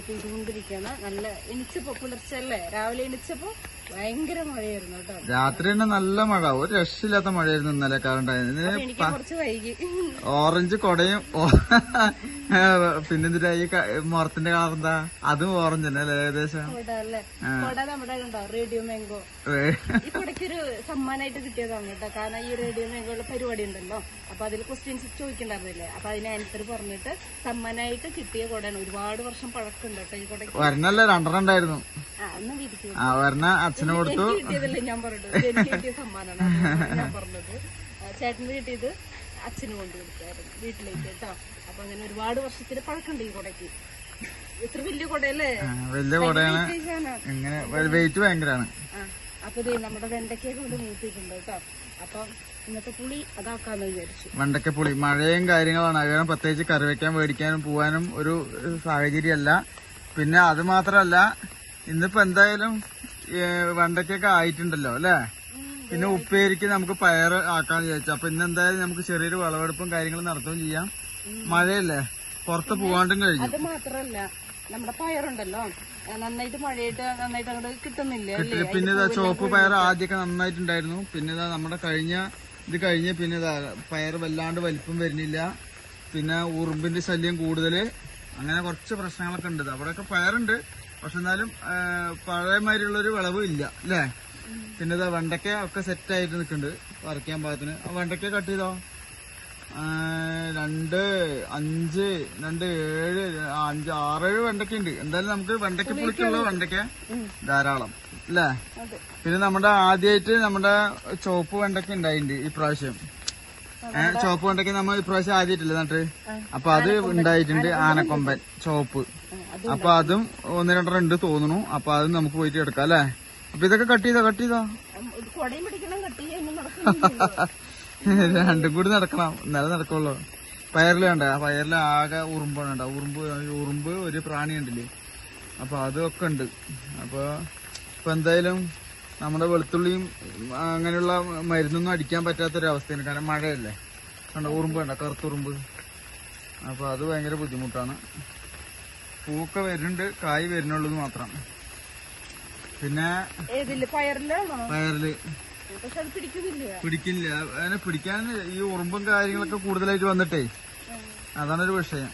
ഇത് നല്ല എണിച്ചപ്പോ പുലർച്ചെല്ലേ രാവിലെ എണിച്ചപ്പോ ഭയങ്കര മഴയായിരുന്നു കേട്ടോ. രാത്രി തന്നെ നല്ല മഴ. ഒരു രക്ഷയില്ലാത്ത മഴയായിരുന്നു ഇന്നലെ കാരണം എനിക്ക് കുറച്ച് വൈകി. ഓറഞ്ച് കൊടയും. പിന്നെന്തിനാ ഈ ക- മുറത്തിന്റെ കളർ എന്താ അതും ഓറഞ്ച് തന്നെ അല്ലേ ഏകദേശം? Radio mango. ഏ, ഈ കൊടയ്ക്കൊരു സമ്മാനമായിട്ട് കിട്ടിയതാണ് കേട്ടോ. കാരണം ഈ റേഡിയോ മാംഗോയുടെ പരിപാടി ഉണ്ടല്ലോ. അപ്പൊ അതിൽ ക്വസ്റ്റ്യൻസ് ചോദിക്കണ്ടായിരുന്നില്ലേ? അപ്പൊ അതിന് ആൻസർ പറഞ്ഞിട്ട് സമ്മാനമായിട്ട് കിട്ടിയ കൊടയാണ്. ഒരുപാട് വർഷം പഴക്കമുണ്ട് കേട്ടോ ഈ കൊടയ്ക്ക്. ഒരെണ്ണല്ല രണ്ടെണ്ണം ഉണ്ടായിരുന്നു ആ വരണ അച്ഛനെ കൊടുത്തു. കിട്ടിയതല്ലേ ഞാൻ പറഞ്ഞത്? എനിക്ക് കിട്ടിയ സമ്മാനമാണ് ഞാൻ പറഞ്ഞത്. ചേട്ടന് കിട്ടിയത് അച്ഛന് കൊണ്ട് കൊടുത്തായിരുന്നു വീട്ടിലേക്ക് കേട്ടോ. അപ്പൊ അങ്ങനെ ഒരുപാട് വർഷത്തിന് പഴക്കമുണ്ട് ഈ കൊടയ്ക്ക്. ഇത്ര വലിയ കൊടയല്ലേ? വലിയ കൊടയാണ്. ഇങ്ങനെ വെയിറ്റ് ഭയങ്കരമാണ് അപ്പൊ നമ്മുടെ വെണ്ടയ്ക്കൊക്കെ കൊണ്ട് മൂത്തിട്ടുണ്ട് കേട്ടോ. അപ്പൊ ഇന്നത്തെ പുളി അതാക്കാന്ന് വിചാരിച്ചു. വെണ്ടക്കപ്പുളി മഴയും കാര്യങ്ങളാണ്. അതുകാരണം പ്രത്യേകിച്ച് കറി വെക്കാൻ മേടിക്കാനും പോവാനും ഒരു സാഹചര്യമല്ല. പിന്നെ അത് മാത്രമല്ല ഇന്നിപ്പോ എന്തായാലും വെണ്ടയ്ക്കൊക്കെ ആയിട്ടുണ്ടല്ലോ അല്ലേ? പിന്നെ ഉപ്പേരിക്ക് നമുക്ക് പയർ ആക്കാന്ന് വിചാരിച്ചു. അപ്പൊ ഇന്ന് എന്തായാലും നമുക്ക് ചെറിയൊരു വിളവെടുപ്പും കാര്യങ്ങളും നടത്തുകയും ചെയ്യാം. മഴയല്ലേ? പുറത്ത് പോവാണ്ടും കഴിഞ്ഞു. അത് മാത്രല്ല നമ്മുടെ പയറുണ്ടല്ലോ. നന്നായിട്ട് മഴയായിട്ട് നന്നായിട്ട് അങ്ങോട്ട് കിട്ടുന്നില്ല പിന്നെ ഇതാ ചുവപ്പ് പയർ ആദ്യമൊക്കെ നന്നായിട്ടുണ്ടായിരുന്നു. പിന്നെ ഇതാ നമ്മുടെ കഴിഞ്ഞ ഇത് കഴിഞ്ഞ പിന്നെ ഇതാ പയർ വല്ലാണ്ട് വലിപ്പം വരുന്നില്ല. പിന്നെ ഉറുമ്പിന്റെ ശല്യം കൂടുതൽ അങ്ങനെ കുറച്ച് പ്രശ്നങ്ങളൊക്കെ ഉണ്ട്. അവിടെയൊക്കെ പയറുണ്ട്. പക്ഷെ എന്നാലും ആ, പഴയ മാതിരിയുള്ളൊരു വിളവ് ഇല്ല അല്ലേ? പിന്നെ ഇതാ വെണ്ടയ്ക്ക ഒക്കെ സെറ്റ് ആയിട്ട് നിൽക്കുന്നുണ്ട് വരയ്ക്കാൻ പാകത്തിന്. ആ വെണ്ടയ്ക്ക കട്ട് ചെയ്തോ? രണ്ട് അഞ്ച് രണ്ട് ഏഴ് അഞ്ച് ആറേഴ് വെണ്ടയ്ക്ക ഉണ്ട് എന്തായാലും നമുക്ക് വെണ്ടയ്ക്ക പുളിക്കുള്ള വെണ്ടയ്ക്ക ധാരാളം. അല്ലേ പിന്നെ നമ്മുടെ ആദ്യമായിട്ട് നമ്മുടെ ചുവപ്പ് വെണ്ടയ്ക്ക ഉണ്ടായിട്ടുണ്ട് ഈ പ്രാവശ്യം ഏഹ് ചുവപ്പ് വെണ്ടയ്ക്ക നമ്മൾ ഇപ്രാവശ്യം ആദ്യമായിട്ടില്ല നട്ട്? അപ്പൊ അത് ഉണ്ടായിട്ടുണ്ട് ആനക്കൊമ്പൻ ചുവപ്പ് അപ്പൊ അതും ഒന്ന് രണ്ടെണ്ണം ഉണ്ട് തോന്നുന്നു. അപ്പൊ അതും നമുക്ക് പോയിട്ട് എടുക്കാം അല്ലേ അപ്പൊ ഇതൊക്കെ കട്ട് ചെയ്തോ കട്ട് ചെയ്തോ? കൊടയും പിടിക്കണം കട്ടി രണ്ടും കൂടി നടക്കണം. എന്നാലേ നടക്കുള്ളൂ. പയറിൽ വേണ്ട ആ പയറിൽ ആകെ ഉറുമ്പാണ് വേണ്ട ഉറുമ്പ് ഉറുമ്പ് ഒരു പ്രാണി ഉണ്ടല്ലേ അപ്പൊ അതൊക്കെ ഉണ്ട്. അപ്പൊ ഇപ്പൊ എന്തായാലും നമ്മുടെ വെളുത്തുള്ളിയും അങ്ങനെയുള്ള മരുന്നൊന്നും അടിക്കാൻ പറ്റാത്തൊരവസ്ഥയാണ്. കാരണം മഴയല്ലേ. കണ്ട? ഉറുമ്പ് വേണ്ട കറുത്തുറുമ്പ് അപ്പൊ അത് ഭയങ്കര ബുദ്ധിമുട്ടാണ്. പൂക്ക വരുന്നുണ്ട്. കായ് വരുന്നുള്ളത് മാത്രം. പിന്നെ ഏതിൽ പയറിലാണോ പയറിൽ പിടിക്കില്ല. അതിനെ പിടിക്കാൻ ഈ ഉറുമ്പും കാര്യങ്ങളൊക്കെ കൂടുതലായിട്ട് വന്നിട്ടേ. അതാണൊരു വിഷയം.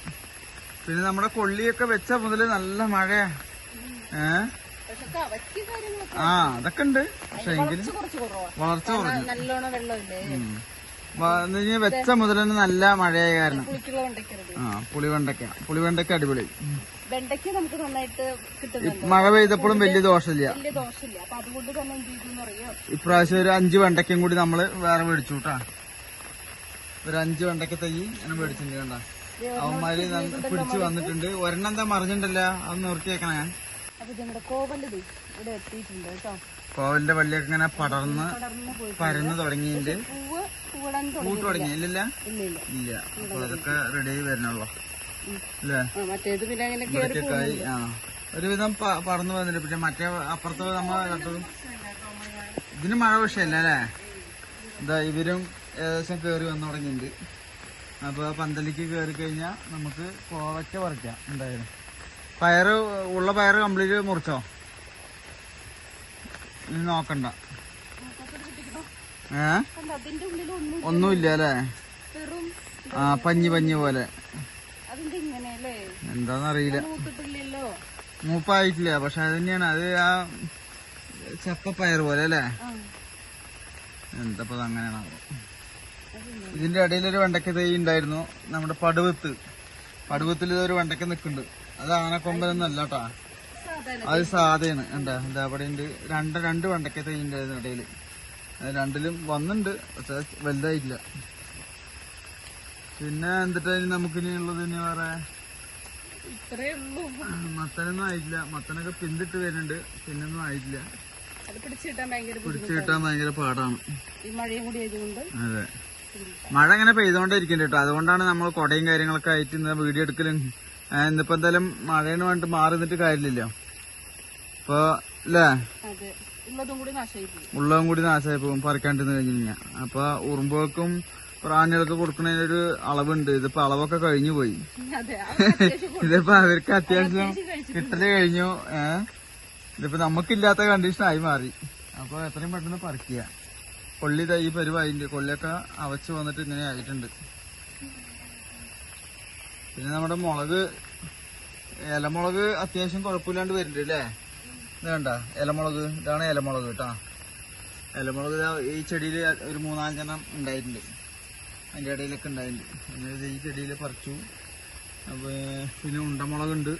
പിന്നെ നമ്മുടെ കൊള്ളിയൊക്കെ വെച്ച മുതൽ നല്ല മഴയാ ഏ? ആ അതൊക്കെ ഉണ്ട്. പക്ഷെ എങ്കിലും വളർച്ച കുറഞ്ഞു. വെച്ച മുതൽ നല്ല മഴയായ കാരണം. ആ പുളിവെണ്ടക്ക പുളിവെണ്ടക്ക അടിപൊളി. വെണ്ടയ്ക്ക് നമുക്ക് നന്നായിട്ട് കിട്ടുന്നുണ്ട്. മഴ പെയ്തപ്പോഴും വലിയ ദോഷമില്ല. വലിയ ദോഷമില്ല. അപ്പൊ അതുകൊണ്ട് തന്നെ എന്ത് ചെയ്തെന്ന് അറിയോ? ഇപ്രാവശ്യം ഒരു അഞ്ച് വെണ്ടയ്ക്കും കൂടി നമ്മൾ വേറെ മേടിച്ചു കേട്ടാ ഒരു അഞ്ച് വെണ്ടയ്ക്ക തൈ അങ്ങനെ മേടിച്ചിട്ടുണ്ട് കണ്ട. അവന്മാര് പിടിച്ചു വന്നിട്ടുണ്ട്. ഒരെണ്ണം എന്താ മറിഞ്ഞിട്ടല്ല അത് നിർത്തിയേക്കണേ അപ്പൊ നമ്മുടെ ഇവിടെ എത്തിയിട്ടുണ്ട് കേട്ടോ. കോവലിന്റെ വള്ളിയൊക്കെ ഇങ്ങനെ പടർന്ന് പരന്ന് തുടങ്ങിയിട്ടുണ്ട്. പൂ തുടങ്ങി ഇല്ലല്ല ഇല്ല അപ്പൊ അതൊക്കെ റെഡി ആയി മറ്റേത് പിന്നെ അങ്ങനെ കയറി ഒരുവിധം പറന്നു വന്നിട്ട് പിന്നെ മറ്റേ അപ്പുറത്ത് നമ്മൾ നട്ടത് ഇതിന് മഴ വിഷയല്ല അല്ലേ? എന്താ ഇവരും ഏകദേശം കേറി വന്നു തുടങ്ങിയിട്ടുണ്ട്. അപ്പൊ പന്തലിക്ക് കേറി കഴിഞ്ഞാൽ നമുക്ക് കോവയ്ക്ക പറിക്കാം എന്തായാലും. പയറ് ഉള്ള പയറ് കംപ്ലീറ്റ് മുറിച്ചോ? ഇനി നോക്കണ്ട. ഏ? ഒന്നുമില്ല അല്ലേ? ആ പഞ്ഞി പഞ്ഞി പോലെ. എന്താന്നറിയില്ല. മൂപ്പായിട്ടില്ല പക്ഷെ അത് തന്നെയാണ് അത് ആ ചപ്പപ്പയർ പോലെ അല്ലേ എന്താ എന്തപ്പോ അങ്ങനെയാണോ ഇതിന്റെ ഇടയിൽ ഒരു വെണ്ടക്ക തൈ ഉണ്ടായിരുന്നു. നമ്മുടെ പടുവത്ത്. പടുവത്തിൽ ഇതൊരു വെണ്ടക്ക നിൽക്കുന്നുണ്ട്. അത് ആനക്കൊമ്പനൊന്നല്ല കേട്ടാ. അത് സാധയാണ്. എന്താ? എന്താ അവിടെ ഉണ്ട് രണ്ട് രണ്ട് വെണ്ടക്ക തൈ ഉണ്ടായിരുന്നു ഇടയിൽ അത് രണ്ടിലും വന്നിട്ടുണ്ട് പക്ഷെ വലുതായിട്ടില്ല. പിന്നെ എന്നിട്ട് നമുക്ക് ഉള്ളത് ഇനി വേറെ? മത്തനൊന്നും ആയിട്ടില്ല. മത്തനൊക്കെ പിന്തിട്ട് വരുന്നുണ്ട്. പിന്നൊന്നും ആയിട്ടില്ല. പിടിച്ചു കിട്ടാൻ ഭയങ്കര പാടാണ്. അതെ. മഴ ഇങ്ങനെ പെയ്തോണ്ടിരിക്കുന്നുണ്ട് കേട്ടോ. അതുകൊണ്ടാണ് നമ്മൾ കൊടയും കാര്യങ്ങളൊക്കെ ആയിട്ട് ഇന്ന് വീഡിയോ എടുക്കലും. ഇന്നിപ്പോ എന്തായാലും മഴേന് വേണ്ടിട്ട് മാറി നിന്നിട്ട് കാര്യമില്ലല്ലോ. ഇപ്പൊ അല്ലേ ഉള്ളതും കൂടി നാശമായി പോകും. പറിക്കാണ്ടിരുന്ന് കഴിഞ്ഞു കഴിഞ്ഞാൽ അപ്പൊ ഉറുമ്പുകൾക്കും പ്രാണികൾക്ക് കൊടുക്കുന്നതിനൊരു അളവുണ്ട്. ഇതിപ്പോ അളവൊക്കെ കഴിഞ്ഞു പോയി. ഇതിപ്പോ അവർക്ക് അത്യാവശ്യം കിട്ടൽ കഴിഞ്ഞു. ഏഹ് ഇതിപ്പോ നമുക്കില്ലാത്ത കണ്ടീഷൻ ആയി മാറി. അപ്പൊ എത്രയും പെട്ടെന്ന് പറിക്കുക. കൊള്ളി തൈ പരിവായിണ്ട് കൊള്ളിയൊക്കെ അവച്ച് വന്നിട്ട് ഇങ്ങനെ ആയിട്ടുണ്ട്. പിന്നെ നമ്മുടെ മുളക് ഇലമുളക് അത്യാവശ്യം കുഴപ്പമില്ലാണ്ട് വരുന്നുണ്ട് അല്ലേ? ഇത് കണ്ട? ഇലമുളക്. ഇതാണ് ഇലമുളക് കേട്ടാ. ഇലമുളക് ഈ ചെടിയിൽ ഒരു മൂന്നാലഞ്ചെണ്ണം ഉണ്ടായിട്ടുണ്ട്. അതിന്റെ ഇടയിലൊക്കെ ഉണ്ടായിട്ടുണ്ട് അങ്ങനെ ഈ ചെടിയിൽ പറിച്ചു. അപ്പോൾ പിന്നെ ഉണ്ടമുളകുണ്ട്.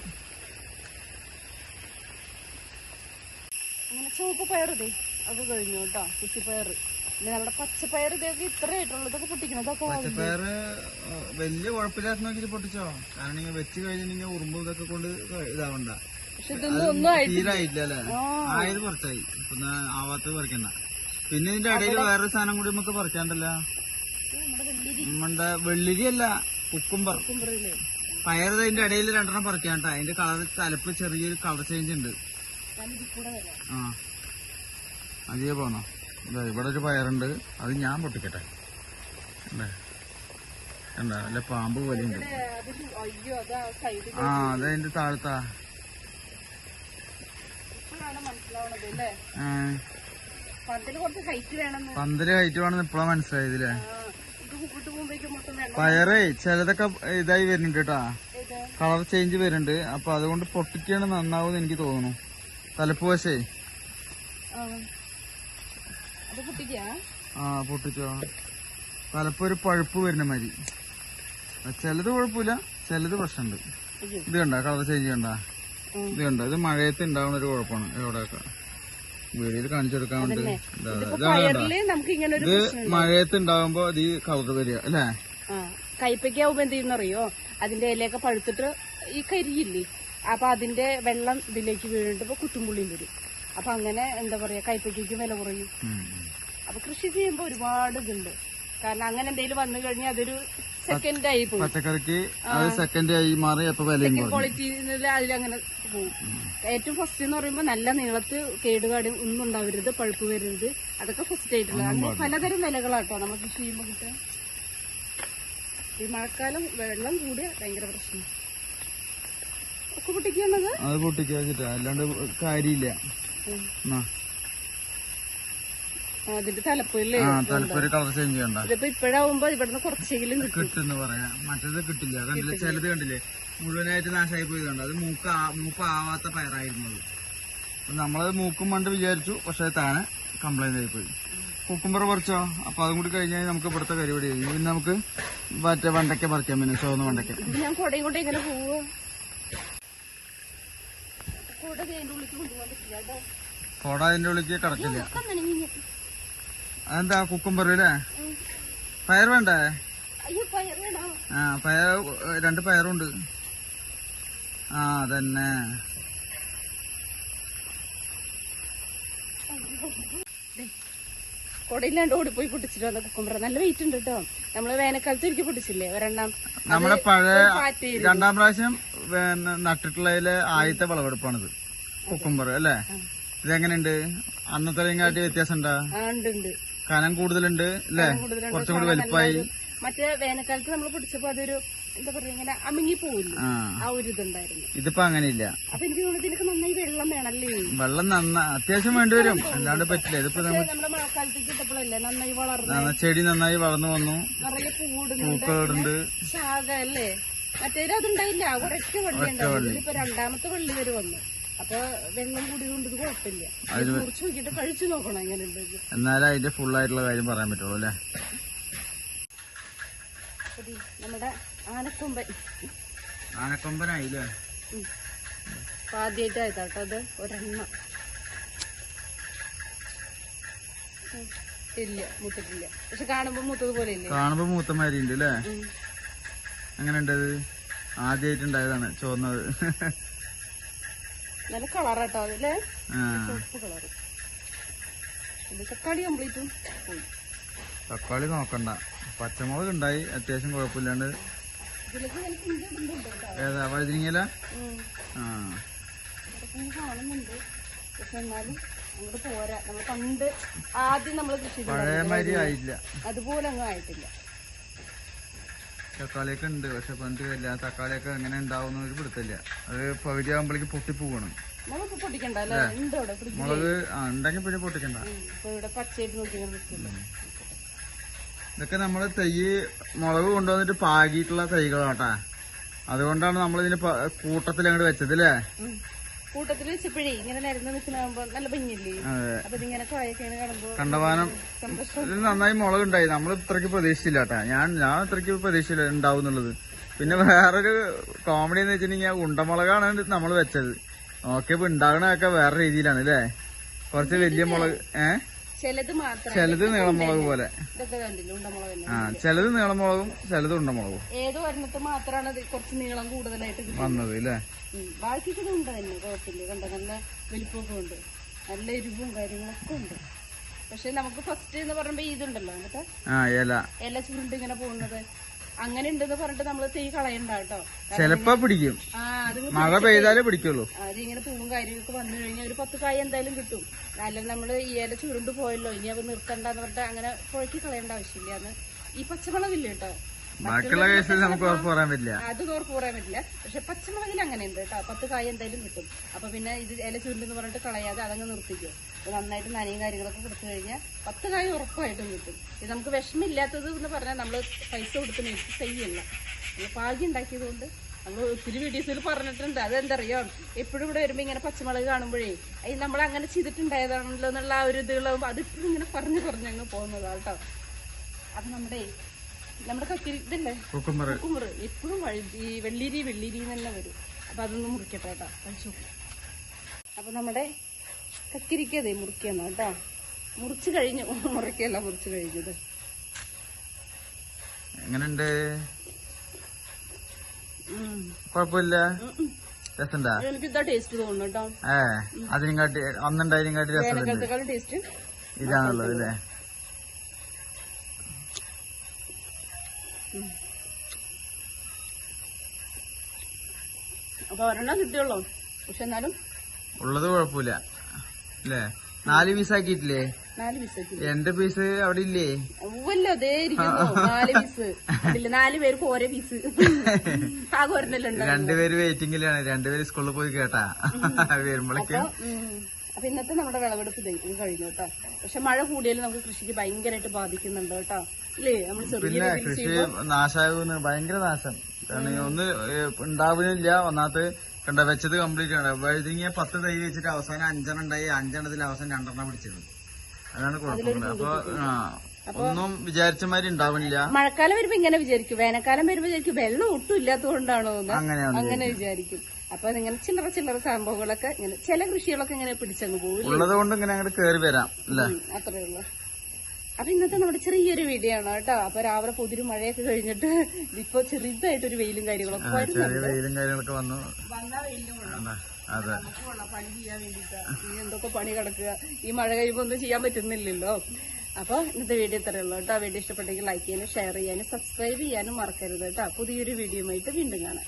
അങ്ങനെ ചുവപ്പ് പയറിതേ അത് കഴിഞ്ഞു കേട്ടോ കുറ്റിപ്പയർ പിന്നെ നമ്മുടെ പച്ചപ്പയർ ഇതൊക്കെ ഇത്ര ആയിട്ടുള്ളൂ ഇതൊക്കെ പൊട്ടിക്കണതൊക്കെ പച്ചപ്പയറ് വലിയ കുഴപ്പമില്ലാത്ത നോക്കിട്ട് പൊട്ടിച്ചോ? കാരണം വെച്ച് കഴിഞ്ഞിട്ടുണ്ടെങ്കിൽ ഉറുമ്പ് ഇതൊക്കെ കൊണ്ട് ഇതാവണ്ട. പക്ഷെ ഇതൊന്നും ഒന്നും ആയിട്ടില്ല. അല്ലേ? ആയത് കുറച്ചായി. പിന്നെ ആവാത്തത് പറിക്കണ്ട. പിന്നെ ഇതിന്റെ ഇടയിൽ വേറൊരു സാധനം കൂടി നമുക്ക് പറിക്കാണ്ടല്ലോ നമ്മുടെ വെള്ളിരി അല്ല കുക്കുംബർ പയർ അതിന്റെ ഇടയിൽ രണ്ടെണ്ണം പറിക്കാണ്ട അതിന്റെ കളർ തലപ്പ് ചെറിയൊരു കളർ ചേഞ്ച് ഉണ്ട്. ആ. അതേ പോണോ ഇവിടെ ഒരു പയറുണ്ട്. അത് ഞാൻ പൊട്ടിക്കട്ടെ? കണ്ടോ? അല്ല പാമ്പ് പോലെ ഉണ്ട്. ആ അതതിന്റെ താഴ്ത്താ. പന്തൽ ഹൈറ്റ് വേണം ഇപ്പഴാ മനസ്സിലായതില്ലേ പയറേ ചിലതൊക്കെ ഇതായി വരുന്നുണ്ട് കേട്ടാ. കളർ ചേഞ്ച് വരുന്നുണ്ട്. അപ്പൊ അതുകൊണ്ട് പൊട്ടിക്കാണ് നന്നാവും എനിക്ക് തോന്നുന്നു. തലപ്പ് വശേ. ആ. പൊട്ടിച്ചോ. തലപ്പൊരു പഴുപ്പ് വരുന്ന മാതിരി. ചിലത് കുഴപ്പമില്ല. ചിലത് പ്രശ്നമുണ്ട്. ഇത് കണ്ട? കളർ ചേഞ്ച് കണ്ട. ഇത് കണ്ട? ഇത് മഴയത്ത് ഉണ്ടാവുന്ന ഒരു കുഴപ്പമാണ് എവിടെയൊക്കെ വീഡിയോയിൽ കാണിച്ചെടുക്കാൻ വേണ്ടി. ഇതാ, മഴയത്ത് ഉണ്ടാകുമ്പോ ഇത്. ഈ കളർ വരിക അല്ലേ? കയ്പയ്ക്ക് ആവുമ്പോ എന്ത് ചെയ്യുന്നറിയോ? അതിന്റെ ഇലയൊക്കെ പഴുത്തിട്ട് ഈ കരിയില്ലേ? അപ്പൊ അതിന്റെ വെള്ളം ഇതിലേക്ക് വീണിട്ട് ഇപ്പൊ കുത്തുമ്പുള്ളിയും വരും. അപ്പൊ അങ്ങനെ എന്താ പറയാ കൈപ്പയ്ക്കും വില കുറയും. അപ്പൊ കൃഷി ചെയ്യുമ്പോ ഒരുപാട് ഇതുണ്ട്. കാരണം അങ്ങനെ എന്തെങ്കിലും വന്നു കഴിഞ്ഞാൽ അതൊരു സെക്കൻഡ് ആയി പച്ചക്കറിക്ക് അത് സെക്കൻഡ് ആയി മാറി ക്വാളിറ്റി അതിലങ്ങനെ പോകും ഏറ്റവും ഫസ്റ്റ് എന്ന് പറയുമ്പോൾ നല്ല നീളത്ത് കേടുപാട് ഒന്നും ഉണ്ടാവരുത് പഴുപ്പ് വരരുത്. അതൊക്കെ ഫസ്റ്റ് ആയിട്ടുള്ള. അങ്ങനെ പലതരം വിലകളാട്ടോ നമുക്ക് കൃഷി ചെയ്യുമ്പോൾ കിട്ടുക. ഈ മഴക്കാലം വെള്ളം കൂടിയ ഭയങ്കര പ്രശ്നം. ഒക്കെ പൊട്ടിക്കുന്നത് അത് പൊട്ടിക്കാ അല്ലാണ്ട് കാര്യമില്ല. അതിന്റെ തലപ്പില്ലേ ആ തലപ്പൊരു കളർ ചേഞ്ച് ചെയ്യണ്ട. ഇതിപ്പോ ഇപ്പോഴാവുമ്പോ ഇവിടുന്ന് കുറച്ചെങ്കിലും കിട്ടും. പറയാം. മറ്റേത് കിട്ടില്ല. കണ്ടില്ല? ചിലത് കണ്ടില്ലേ? മുഴുവനായിട്ട് നാശമായി പോയി കണ്ടു? അത് മൂക്ക മൂപ്പ് ആവാത്ത പയറായിരുന്നു അത്. അപ്പൊ നമ്മളത് മൂക്കും പണ്ട് വിചാരിച്ചു പക്ഷെ താനെ കംപ്ലൈന്റ് ആയിപ്പോയി പോയി. കുക്കുംബർ പറിച്ചോ? അപ്പൊ അതും കൂടി കഴിഞ്ഞാൽ നമുക്ക് ഇവിടുത്തെ പരിപാടി കഴിഞ്ഞു പിന്നെ നമുക്ക് മറ്റേ വണ്ടയ്ക്ക പറിക്കാം പിന്നെ ചുവന്ന വണ്ടയ്ക്ക. കൊട ഞാൻ കൊടയും കൊണ്ട് എങ്ങനെ പോവുക കൂടെ അതിന്റെ ഉള്ളിക്ക് കടക്കില്ല. അതെന്താ കുക്കുംബർ അല്ലേ? പയർ വേണ്ടേ? ആ പയർ രണ്ട് പയറുണ്ട്. ആ അതന്നെ. കൊടയില്ലാണ്ട് ഓടിപ്പോയി പൊട്ടിച്ചിട്ട് വന്ന കുക്കുമ്പറ നല്ല വെയിറ്റ് ഉണ്ട് കേട്ടോ നമ്മൾ വേനൽക്കാലത്ത് ഒരിക്കൽ പൊട്ടിച്ചില്ലേ? ഒരെണ്ണം. നമ്മളെ പഴയ രണ്ടാം പ്രാവശ്യം നട്ടിട്ടുള്ളതിലെ ആദ്യത്തെ വിളവെടുപ്പാണിത്. കുക്കുംബർ അല്ലേ? ഇതെങ്ങനെയുണ്ട്? അന്നത്തെ കാട്ടി വ്യത്യാസം ഉണ്ട് ഉണ്ട്. കനം കൂടുതലുണ്ട് അല്ലേ. കുറച്ചും കൂടി വലുപ്പമായി മറ്റേ വേനൽക്കാലത്ത് നമ്മൾ പിടിച്ചപ്പോ അതൊരു എന്താ പറയാ ഇങ്ങനെ അമിങ്ങി പോവില്ല ആ ഒരു ഇതുണ്ടായിരുന്നു. ഇതിപ്പോ അങ്ങനെയില്ല. അപ്പൊ എനിക്ക് തോന്നുന്നു ഇതിനൊക്കെ നന്നായി വെള്ളം വേണല്ലേ? വെള്ളം നന്ന അത്യാവശ്യം വേണ്ടിവരും അല്ലാണ്ട് പറ്റില്ല. ഇതിപ്പോ നമ്മുടെ മഴക്കാലത്തേക്ക് ഇട്ടപ്പോഴല്ലേ നന്നായി വളർന്നു? ചെടി നന്നായി വളർന്നു വന്നു. നിറയെ പൂക്കളുണ്ട്. ശാഖ അല്ലേ? മറ്റേത് അതുണ്ടായില്ല. ഒരൊറ്റ വള്ളി ഉണ്ടായിരുന്നു. ഇപ്പൊ രണ്ടാമത്തെ വള്ളി വരെ വന്നു. അപ്പൊ വെള്ളം കൂടി കൊണ്ട് ഇത് കുഴപ്പമില്ല. ഇത് മുറിച്ച് നോക്കിയിട്ട് കഴിച്ചു നോക്കണം. എന്നാലേ അതിന്റെ ഫുൾ ആയിട്ടുള്ള കാര്യം പറയാൻ പറ്റുള്ളൂ അല്ലേ? നമ്മുടെ ആനക്കൊമ്പൻ. ആനക്കൊമ്പനായില്ലേ? ഉം. അപ്പൊ ആദ്യമായിട്ടായതാട്ടോ അത് ഒരെണ്ണം. ഇല്ല മൂത്തിട്ടില്ല. പക്ഷെ കാണുമ്പോ മൂത്തത് പോലെ ഇല്ലേ കാണുമ്പോ മൂത്തമാരി ഉണ്ട് അല്ലേ? അങ്ങനെ എങ്ങനെ ഉണ്ട് അത്? ആദ്യമായിട്ടുണ്ടായതാണ് ചുവന്നത് നല്ല കളറാട്ടോ അതല്ലേ ചുവപ്പ് കളറ്. തക്കാളി കംപ്ലീറ്റും പോയി തക്കാളി നോക്കണ്ട. പച്ചമുളക് ഉണ്ടായി അത്യാവശ്യം കുഴപ്പമില്ലാണ്ട്. ഏതാ വഴുതിരിങ്ങല ആ. അതൊക്കെ ഞാൻ കാണുന്നുണ്ട്. പക്ഷെ എന്നാലും അങ്ങോട്ട് പോരാ. നമ്മൾ പണ്ട് ആദ്യം നമ്മൾ കൃഷി പഴയ മാതിരി അതുപോലെ അങ്ങ് ആയിട്ടില്ല. തക്കാളിയൊക്കെ ഉണ്ട് പക്ഷെ പന്ത് വരില്ല തക്കാളിയൊക്കെ എങ്ങനെ ഉണ്ടാവുന്ന ഒരു പിടുത്തില്ല. അത് പകുതി ആകുമ്പോഴേക്ക് പൊട്ടിപ്പോകണം പൊട്ടിക്കണ്ട മുളക് ആ ഉണ്ടെങ്കിൽ പിന്നെ പൊട്ടിക്കണ്ട. ഇതൊക്കെ നമ്മൾ തൈ മുളക് കൊണ്ടുവന്നിട്ട് പാകിയിട്ടുള്ള തൈകളാട്ടാ. അതുകൊണ്ടാണ് നമ്മൾ ഇതിന് കൂട്ടത്തിൽ അങ്ങോട്ട് വെച്ചത് അല്ലേ? കൂട്ടത്തിൽ വെച്ചപ്പോഴേ ഇങ്ങനെ നിരന്ന് നിൽക്കണാകുമ്പോ നല്ല ഭംഗിയില്ലേ? അപ്പൊ ഇതിങ്ങനെ കായൊക്കെ ഇങ്ങനെ കാണുമ്പോ കണ്ടവാനം. സന്തോഷം. നന്നായി മുളക് ഉണ്ടായി നമ്മൾ ഇത്രയ്ക്ക് പ്രതീക്ഷിച്ചില്ല കേട്ടാ. ഞാൻ ഞാൻ ഇത്രയ്ക്ക് പ്രതീക്ഷിച്ചില്ല ഇണ്ടാവുംന്നുള്ളത് പിന്നെ വേറൊരു കോമഡി എന്ന് വെച്ചിട്ടുണ്ടെങ്കിൽ ഉണ്ടമുളകാണ് നമ്മൾ വെച്ചത്. നോക്കിയപ്പോ ഉണ്ടാകണൊക്കെ വേറെ രീതിയിലാണ് അല്ലേ? കുറച്ച് വലിയ മുളക് ഏ? ചിലത് നീളമുളക് പോലെ. ആ ചിലത് നീളമുളകും ചിലത് ഉണ്ടമുളകും. ഏത് ഒരെണ്ണത്ത് മാത്രമാണ് ഇത് കുറച്ച് നീളം കൂടുതലായിട്ട് വന്നത് അല്ലേ ബാക്കി ബാക്കിയൊക്കെ ഉണ്ട് തന്നെ കുഴപ്പമില്ല. കണ്ട നല്ല വലിപ്പമൊക്കെ ഉണ്ട്. നല്ല എരിവും കാര്യങ്ങളൊക്കെ ഉണ്ട്. പക്ഷെ നമുക്ക് ഫസ്റ്റ് എന്ന് പറയുമ്പോ ഇതുണ്ടല്ലോ എന്നിട്ട് ഇല. ഇല ചുരുണ്ട് ഇങ്ങനെ പോകുന്നത്. അങ്ങനെ ഉണ്ടെന്ന് പറഞ്ഞിട്ട് നമ്മൾ തീ കളയണ്ടോ ചെലപ്പോ പിടിക്കും. ആ അത് മഴ പെയ്താലേ പിടിക്കുള്ളൂ. അതിങ്ങനെ പൂവും കാര്യമൊക്കെ വന്നു കഴിഞ്ഞാൽ ഒരു പത്ത് കായ എന്തായാലും കിട്ടും. അല്ലെങ്കിൽ നമ്മൾ ഈ ഇല ചുരുണ്ട് പോയല്ലോ ഇനി അത് നിർത്തണ്ടെന്ന് പറഞ്ഞിട്ട് അങ്ങനെ പുഴക്കി കളയേണ്ട ആവശ്യമില്ല എന്ന്. ഈ പച്ചമുളകില്ല കേട്ടോ? ബാക്കിയുള്ള കേസിൽ നമുക്ക് ഉറപ്പ് പറയാൻ പറ്റില്ല. അത് ഉറപ്പ് പറയാൻ പറ്റില്ല. പക്ഷെ പച്ചമുളകിൽ അങ്ങനെ ഉണ്ട് കേട്ടോ. പത്ത് കായ എന്തായാലും കിട്ടും. അപ്പൊ പിന്നെ ഇത് ഇല ചുരുണ്ടെന്ന് പറഞ്ഞിട്ട് കളയാതെ അതങ്ങ് നിർത്തിക്കും. നന്നായിട്ട് നനയും കാര്യങ്ങളൊക്കെ കൊടുത്തു കഴിഞ്ഞാൽ പത്ത് കായ ഉറപ്പായിട്ടും കിട്ടും. ഇത് നമുക്ക് വിഷമില്ലാത്തത് എന്ന് പറഞ്ഞാൽ നമ്മൾ പൈസ കൊടുത്ത് മേടിച്ച് ചെയ്യല്ല നമ്മൾ പാകി ഉണ്ടാക്കിയത് കൊണ്ട് നമ്മൾ ഒത്തിരി വീഡിയോസിൽ പറഞ്ഞിട്ടുണ്ട്. അതെന്തറിയോ? എപ്പോഴും ഇവിടെ വരുമ്പോൾ ഇങ്ങനെ പച്ചമുളക് കാണുമ്പോഴേ അത് നമ്മൾ അങ്ങനെ ചെയ്തിട്ടുണ്ടായതാണല്ലോ എന്നുള്ള ആ ഒരു ഇതുകളും അത് ഇപ്പോഴും ഇങ്ങനെ പറഞ്ഞു പറഞ്ഞ് അങ്ങ് പോകുന്നതാണ് കേട്ടോ. അത് നമ്മുടെ നമ്മുടെ കക്കിരി ഇതല്ലേ? കുക്കുമുറ് എപ്പോഴും വഴുതി ഈ വെള്ളിരി വെള്ളിരി എന്നല്ല വരും. അപ്പൊ അതൊന്ന് മുറിക്കട്ടെ കേട്ടോ. കഴിച്ചു അപ്പൊ നമ്മുടെ കക്കിരിക്കതേ മുറിക്കാന്ന് കേട്ടോ. മുറിച്ച് കഴിഞ്ഞു. മുറിക്കല്ല മുറിച്ച് കഴിഞ്ഞത്. എങ്ങനെയുണ്ട്. കുഴപ്പമില്ല. എനിക്ക് ഇതാ ടേസ്റ്റ് തോന്നുന്നു കേട്ടോ. ഏ ടേസ്റ്റ് ഇതാണുള്ളത് അല്ലേ? അപ്പൊ ഒരെണ്ണം കിട്ടിയുള്ളൂ. പക്ഷെ എന്നാലും ഉള്ളത് കുഴപ്പമില്ല. അല്ലേ നാല് പീസ് ആക്കിയിട്ടില്ലേ നാല് പീസ് എന്റെ പീസ് അവിടെ ഇല്ലേ? നാല് പേർക്ക് ഓരോ പീസ്. രണ്ടുപേര് വെയിറ്റിംഗിലാണ് രണ്ടുപേര് സ്കൂളിൽ പോയി കേട്ടാ. വരുമ്പോഴേക്കും. അപ്പൊ ഇന്നത്തെ നമ്മുടെ വിളവെടുപ്പ് കഴിഞ്ഞു കേട്ടോ. പക്ഷെ മഴ കൂടിയാലും നമുക്ക് കൃഷിക്ക് ഭയങ്കരമായിട്ട് ബാധിക്കുന്നുണ്ട് കേട്ടോ. ഇല്ലേ? നമ്മൾ ചെറിയ പിന്നെ രീതിയിൽ കൃഷി നാശാകുന്നു ഭയങ്കര നാശം. കാരണം ഒന്ന് ഉണ്ടാവുന്നില്ല. ഒന്നാമത് കണ്ട വെച്ചത് കംപ്ലീറ്റ് ആണ്. വഴുതിങ്ങിയ പത്ത് തൈ വെച്ചിട്ട് അവസാനം അഞ്ചെണ്ണം ഉണ്ടായി. അഞ്ചെണ്ണത്തിൽ അവസാനം രണ്ടെണ്ണം പിടിച്ചത്. അതാണ് കുഴപ്പമില്ല അപ്പൊ ആ ഒന്നും വിചാരിച്ചമാതിരി ഉണ്ടാവണില്ല. മഴക്കാലം വരുമ്പോ ഇങ്ങനെ വിചാരിക്കും. വേനൽക്കാലം വരുമ്പോ വിചാരിക്കും. വെള്ളം ഒട്ടും ഇല്ലാത്തതുകൊണ്ടാണോ അങ്ങനെയാണ് അങ്ങനെ വിചാരിക്കും. അപ്പൊ ഇങ്ങനെ ചില്ലറ ചില്ലറ സംഭവങ്ങളൊക്കെ ഇങ്ങനെ ചില കൃഷികളൊക്കെ ഇങ്ങനെ പിടിച്ചങ്ങ് പോകും ഉള്ളത് കൊണ്ട് ഇങ്ങനെ അങ്ങോട്ട് കയറി വരാം അല്ലേ? അത്രേ ഉള്ളൂ. അപ്പൊ ഇന്നത്തെ നമ്മുടെ ചെറിയൊരു വീഡിയോ ആണ് കേട്ടോ. അപ്പൊ രാവിലെ പൊതിരി മഴയൊക്കെ കഴിഞ്ഞിട്ട് ഇപ്പൊ ചെറുതായിട്ടൊരു വെയിലും കാര്യങ്ങളൊക്കെ വെയിലും കാര്യങ്ങളൊക്കെ വന്നു. വെയിലും പണി ചെയ്യാൻ വേണ്ടിട്ട്. ഇനി എന്തൊക്കെ പണി കിടക്കുക? ഈ മഴ കഴിയുമ്പോ ഒന്നും ചെയ്യാൻ പറ്റുന്നില്ലല്ലോ. അപ്പൊ ഇന്നത്തെ വീഡിയോ ഇത്രയേ ഉള്ളൂ കേട്ടോ. വീഡിയോ ഇഷ്ടപ്പെട്ടെങ്കിൽ ലൈക്ക് ചെയ്യാനും ഷെയർ ചെയ്യാനും സബ്സ്ക്രൈബ് ചെയ്യാനും മറക്കരുത് കേട്ടോ. പുതിയൊരു വീഡിയോ ആയിട്ട് വീണ്ടും കാണാം.